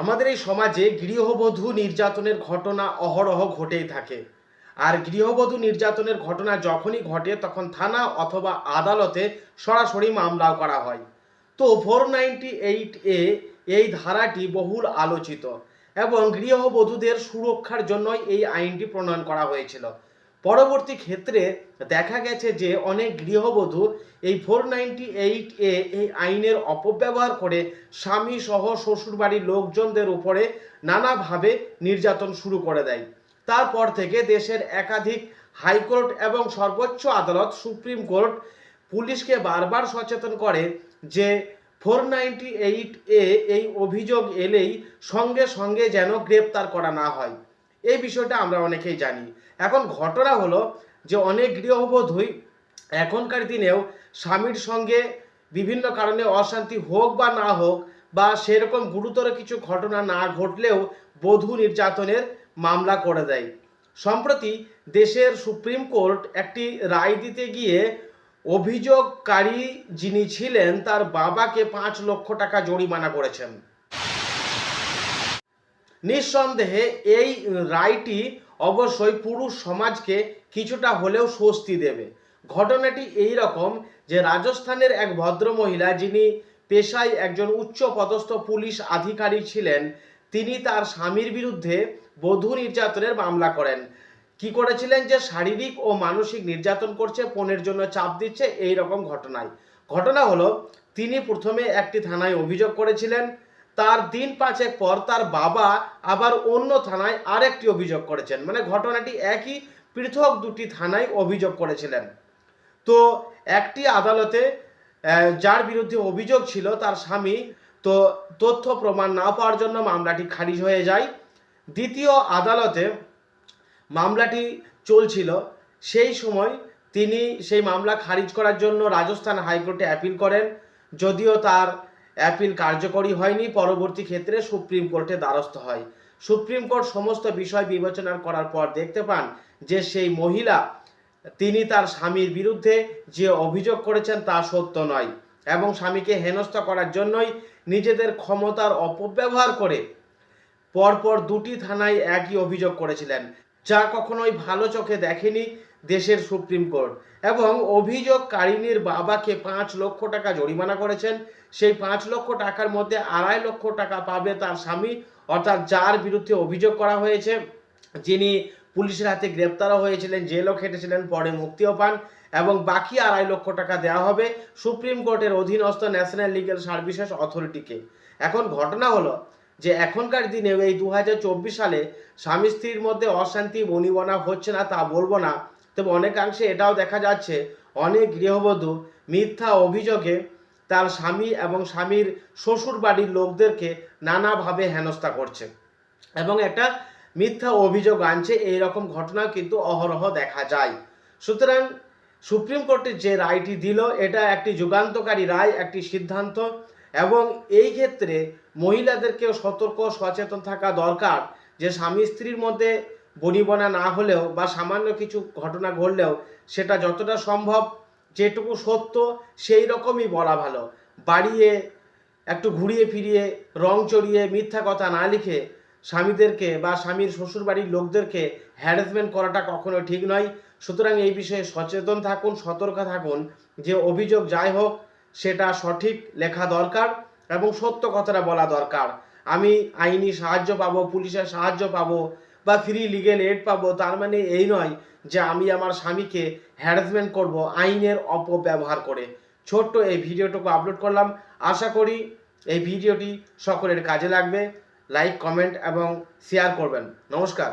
আমাদের এই সমাজে গৃহবধূ নির্যাতনের ঘটনা অহরহ ঘটেই থাকে। আর গৃহবধূ নির্যাতনের ঘটনা যখনই ঘটে, তখন থানা অথবা আদালতে সরাসরি মামলাও করা হয়। তো ফোর নাইনটি এইট এ এই ধারাটি বহুল আলোচিত এবং গৃহবধূদের সুরক্ষার জন্যই এই আইনটি প্রণয়ন করা হয়েছিল। পরবর্তী ক্ষেত্রে দেখা গেছে যে অনেক গৃহবধূ এই ফোর এইট এ এই আইনের অপব্যবহার করে স্বামী সহ শ্বশুরবাড়ির লোকজনদের উপরে নানাভাবে নির্যাতন শুরু করে দেয়। তারপর থেকে দেশের একাধিক হাইকোর্ট এবং সর্বোচ্চ আদালত, সুপ্রিম কোর্ট, পুলিশকে বারবার সচেতন করে যে ফোর এইট এ এই অভিযোগ এলেই সঙ্গে সঙ্গে যেন গ্রেপ্তার করা না হয়। এই বিষয়টা আমরা অনেকেই জানি। এখন ঘটনা হলো যে অনেক গৃহবধূই এখনকার দিনেও স্বামীর সঙ্গে বিভিন্ন কারণে অশান্তি হোক বা না হোক বা সেরকম গুরুতর কিছু ঘটনা না ঘটলেও বধূ নির্যাতনের মামলা করে দেয়। সম্প্রতি দেশের সুপ্রিম কোর্ট একটি রায় দিতে গিয়ে অভিযোগকারী যিনি ছিলেন তার বাবাকে পাঁচ লক্ষ টাকা জরিমানা করেছেন। নিঃসন্দেহে এই রায়টি অবশ্যই পুরুষ সমাজকে কিছুটা হলেও স্বস্তি দেবে। ঘটনাটি এই রকম যে রাজস্থানের এক ভদ্র মহিলা যিনি পেশায় একজন উচ্চ পদস্থ পুলিশ আধিকারিক ছিলেন, তিনি তার স্বামীর বিরুদ্ধে বধূ নির্যাতনের মামলা করেন। কি করেছিলেন যে শারীরিক ও মানসিক নির্যাতন করছে পণের জন্য চাপ দিচ্ছে, এই রকম ঘটনায়। ঘটনা হলো, তিনি প্রথমে একটি থানায় অভিযোগ করেছিলেন তার দিন পাঁচেক পর তার বাবা আবার অন্য থানায় আরেকটি অভিযোগ করেছেন। মানে ঘটনাটি একই পৃথক দুটি থানায় অভিযোগ করেছিলেন। তো একটি আদালতে যার বিরুদ্ধে অভিযোগ ছিল তার স্বামী, তো তথ্য প্রমাণ না পাওয়ার জন্য মামলাটি খারিজ হয়ে যায়। দ্বিতীয় আদালতে মামলাটি চলছিল। সেই সময় তিনি সেই মামলা খারিজ করার জন্য রাজস্থান হাইকোর্টে অ্যাপিল করেন। যদিও তার অ্যাপিল কার্যকরী হয়নি, পরবর্তী ক্ষেত্রে সুপ্রিম কোর্টে দ্বারস্থ হয়। সুপ্রিম কোর্ট সমস্ত বিষয় বিবেচনা করার পর দেখতে পান যে সেই মহিলা, তিনি তার স্বামীর বিরুদ্ধে যে অভিযোগ করেছেন তা সত্য নয় এবং স্বামীকে হেনস্থা করার জন্যই নিজেদের ক্ষমতার অপব্যবহার করে পরপর দুটি থানায় একই অভিযোগ করেছিলেন, যা কখনোই ভালো চোখে দেখেনি দেশের সুপ্রিম কোর্ট। এবং অভিযোগকারিনীর বাবাকে পাঁচ লক্ষ টাকা জরিমানা করেছেন। সেই পাঁচ লক্ষ টাকার মধ্যে আড়াই লক্ষ টাকা পাবে তার স্বামী, অর্থাৎ যার বিরুদ্ধে অভিযোগ করা হয়েছে। যিনি পুলিশের হাতে গ্রেপ্তারও হয়েছিলেন, জেলও খেটেছিলেন, পরে মুক্তিও পান এবং বাকি আড়াই লক্ষ টাকা দেওয়া হবে সুপ্রিম কোর্টের অধীনস্থ ন্যাশনাল লিগ্যাল সার্ভিসেস অথরিটিকে। এখন ঘটনা হলো যে এখনকার দিনে এই দু হাজার চব্বিশ সালে স্বামী স্ত্রীর মধ্যে অশান্তি, বনিবনা হচ্ছে না তা বলব না। তবে অনেকাংশে এটাও দেখা যাচ্ছে, অনেক গৃহবধূ মিথ্যা অভিযোগে তার স্বামী এবং স্বামীর শ্বশুর বাড়ির লোকদেরকে নানাভাবে হেনস্থা করছে এবং একটা মিথ্যা অভিযোগ আনছে এই রকম ঘটনা কিন্তু অহরহ দেখা যায়। সুতরাং সুপ্রিম কোর্টের যে রায়টি দিল, এটা একটি যুগান্তকারী রায়, একটি সিদ্ধান্ত এবং এই ক্ষেত্রে মহিলাদেরকেও সতর্ক সচেতন থাকা দরকার যে স্বামী স্ত্রীর মধ্যে বনিবনা না হলেও বা সামান্য কিছু ঘটনা ঘটলেও সেটা যতটা সম্ভব যেটুকু সত্য সেই রকমই বলা ভালো। বাড়িয়ে, একটু ঘুরিয়ে ফিরিয়ে, রং চড়িয়ে, মিথ্যা কথা না লিখে স্বামীদেরকে বা স্বামীর শ্বশুরবাড়ির লোকদেরকে হ্যারাসমেন্ট করাটা কখনো ঠিক নয়। সুতরাং এই বিষয়ে সচেতন থাকুন, সতর্ক থাকুন যে অভিযোগ যাই হোক, সেটা সঠিক লেখা দরকার এবং সত্য কথাটা বলা দরকার। আমি আইনি সাহায্য পাবো, পুলিশের সাহায্য পাবো বা ফ্রি লিগেল এড পাবো, তার মানে এই নয় যে আমি আমার স্বামীকে হ্যারাসমেন্ট করব আইনের অপব্যবহার করে। ছোট্ট এই ভিডিওটুকু আপলোড করলাম। আশা করি এই ভিডিওটি সকলের কাজে লাগবে। লাইক কমেন্ট এবং শেয়ার করবেন। নমস্কার।